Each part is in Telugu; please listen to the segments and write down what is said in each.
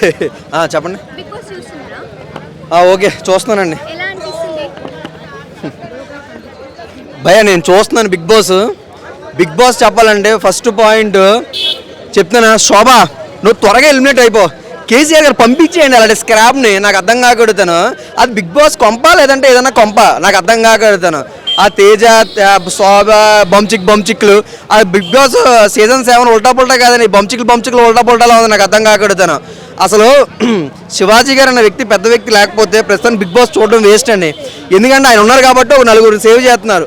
చెప్పండి. ఓకే చూస్తున్నానండి. భయ నేను చూస్తున్నాను బిగ్ బాస్ బిగ్ బాస్ చెప్పాలంటే ఫస్ట్ పాయింట్ చెప్తున్నా శోభ నువ్వు త్వరగా ఎలిమినేట్ అయిపో. కేసీఆర్ గారు పంపించేయండి అలాంటి స్క్రాప్ని నాకు అర్థం కాకడుతాను అది బిగ్ బాస్ కొంప లేదంటే ఏదైనా కొంప? నాకు అర్థం కాకడుతాను ఆ తేజ ఆ, శోభ బంచిక్ బంచిక్లు ఆ బిగ్ బాస్ సీజన్ సెవెన్ ఉల్టా పుల్టా కాదని బంచిక్లు బంచిక్లు ఉల్టా పుల్టాలో ఉంది నాకు అర్థం కాకడుతాను అసలు శివాజీ గారు అన్న వ్యక్తి పెద్ద వ్యక్తి లేకపోతే ప్రస్తుతం బిగ్ బాస్ చూడడం వేస్ట్ అండి. ఎందుకంటే ఆయన ఉన్నారు కాబట్టి ఒక నలుగురు సేవ్ చేస్తున్నారు.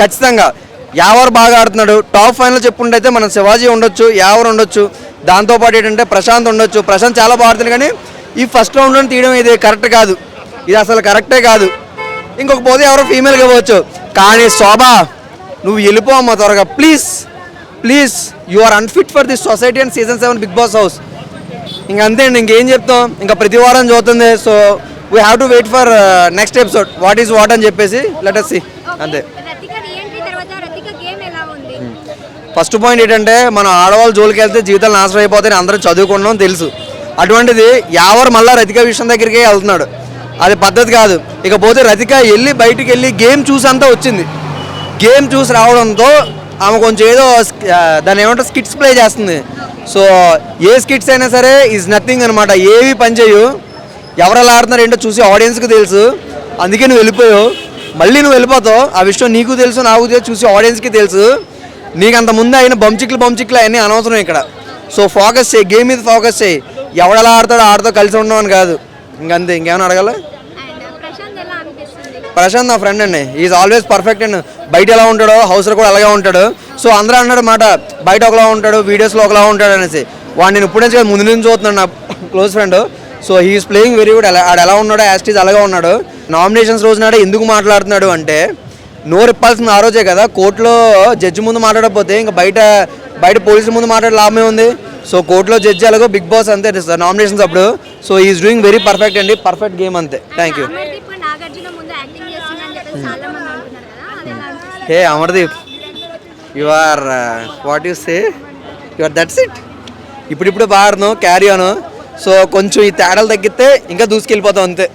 ఖచ్చితంగా. యావర్ బాగా ఆడుతున్నాడు. టాప్ ఫైనల్ చెప్పుకుంటే మనం శివాజీ ఉండొచ్చు యావర్ ఉండొచ్చు. దాంతోపాటు ఏంటంటే ప్రశాంత్ ఉండొచ్చు. ప్రశాంత్ చాలా బాగా కానీ ఈ ఫస్ట్ రౌండ్లో తీయడం ఇది కరెక్ట్ కాదు. ఇది అసలు కరెక్టే కాదు. ఇంకొక పోతే ఎవరో ఫీమేల్గా ఇవ్వచ్చు కానీ శోభ నువ్వు వెళ్ళిపో అమ్మ త్వరగా. Please please you are unfit for this society and season seven Bigg Boss house ఇంక అంతే అండి ఇంకేం చెప్తాం? ఇంకా ప్రతి వారం చూస్తుంది so we have to wait for next episode what is what అని చెప్పేసి లెట్ అస్ సి అంతే. ఫస్ట్ పాయింట్ ఏంటంటే మనం ఆడవాళ్ళు జోలికి వెళ్తే జీవితాలు నాశనం అయిపోతాయని అందరం చదువుకున్నాం తెలుసు. అటువంటిది యావర్ మళ్ళా రతిక విషయం దగ్గరికే వెళ్తున్నాడు. అది పద్ధతి కాదు. ఇకపోతే రతిక వెళ్ళి బయటికి వెళ్ళి గేమ్ చూసి అంతా వచ్చింది. గేమ్ చూసి రావడంతో ఆమె కొంచెం ఏదో దాన్ని ఏమంటారు? స్కిట్స్ ప్లే చేస్తుంది. సో ఏ స్కిట్స్ అయినా సరే ఈజ్ నథింగ్ అనమాట ఏవి పనిచేయు ఎవరు ఎలా ఆడుతున్నారు ఏంటో చూసి ఆడియన్స్కి తెలుసు. అందుకే నువ్వు వెళ్ళిపోయావు. మళ్ళీ నువ్వు వెళ్ళిపోతావు. ఆ విషయం నీకు తెలుసు నాకు తెలుసు చూసి ఆడియన్స్కి తెలుసు. నీకు అంత ముందు అయిన బంచిక్లు బంచిక్లు అవన్నీ అనవసరం ఇక్కడ. సో ఫోకస్ చేయి. గేమ్ మీద ఫోకస్ చేయి. ఎవడెలా ఆడతాడో ఆడతో కలిసి ఉండడం అని కాదు. ఇంకంతే ఇంకేమైనా అడగాల? అండ్ ప్రశాంత్ నా ఫ్రెండ్ అండి. ఈజ్ ఆల్వేస్ పర్ఫెక్ట్ అండ్ బయట ఎలా ఉంటాడో హౌస్లో కూడా అలాగే ఉంటాడు. సో అందరూ అన్నాడు మాట బయట ఒకలా ఉంటాడు వీడియోస్లో ఒకలా ఉంటాడు అనేసి. వాడిని నేను ఇప్పుడు నుంచి కాదు, ముందు నుంచి చూస్తున్నాను నా close friend so he is playing very good ఆడు ఎలా ఉన్నాడో యాస్టీజ్ అలాగే ఉన్నాడు. నామినేషన్స్ రోజు నాడే ఎందుకు మాట్లాడుతున్నాడు అంటే నోరు ఇప్పాల్సింది ఆ రోజే కదా. కోర్టులో జడ్జి ముందు మాట్లాడకపోతే ఇంకా బయట బయట పోలీసుల ముందు మాట్లాడే లాభమే ఉంది. సో కోర్టులో జడ్జి అలాగో బిగ్ బాస్ అంతే నామినేషన్స్ అప్పుడు. So is doing very perfect అండి పర్ఫెక్ట్ గేమ్ అంతే. Thank you hey Amardeep you are what you say you are that's it ఇప్పుడిప్పుడు బారును క్యారీ ఆను సో కొంచెం ఈ తేడాలు తగ్గితే ఇంకా దూసుకెళ్ళిపోతావు అంతే.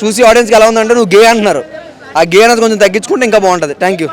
చూసి ఆడియన్స్కి ఎలా ఉందంటే నువ్వు గే అంటున్నారు. ఆ గే అనేది కొంచెం తగ్గించుకుంటే ఇంకా బాగుంటుంది. Thank you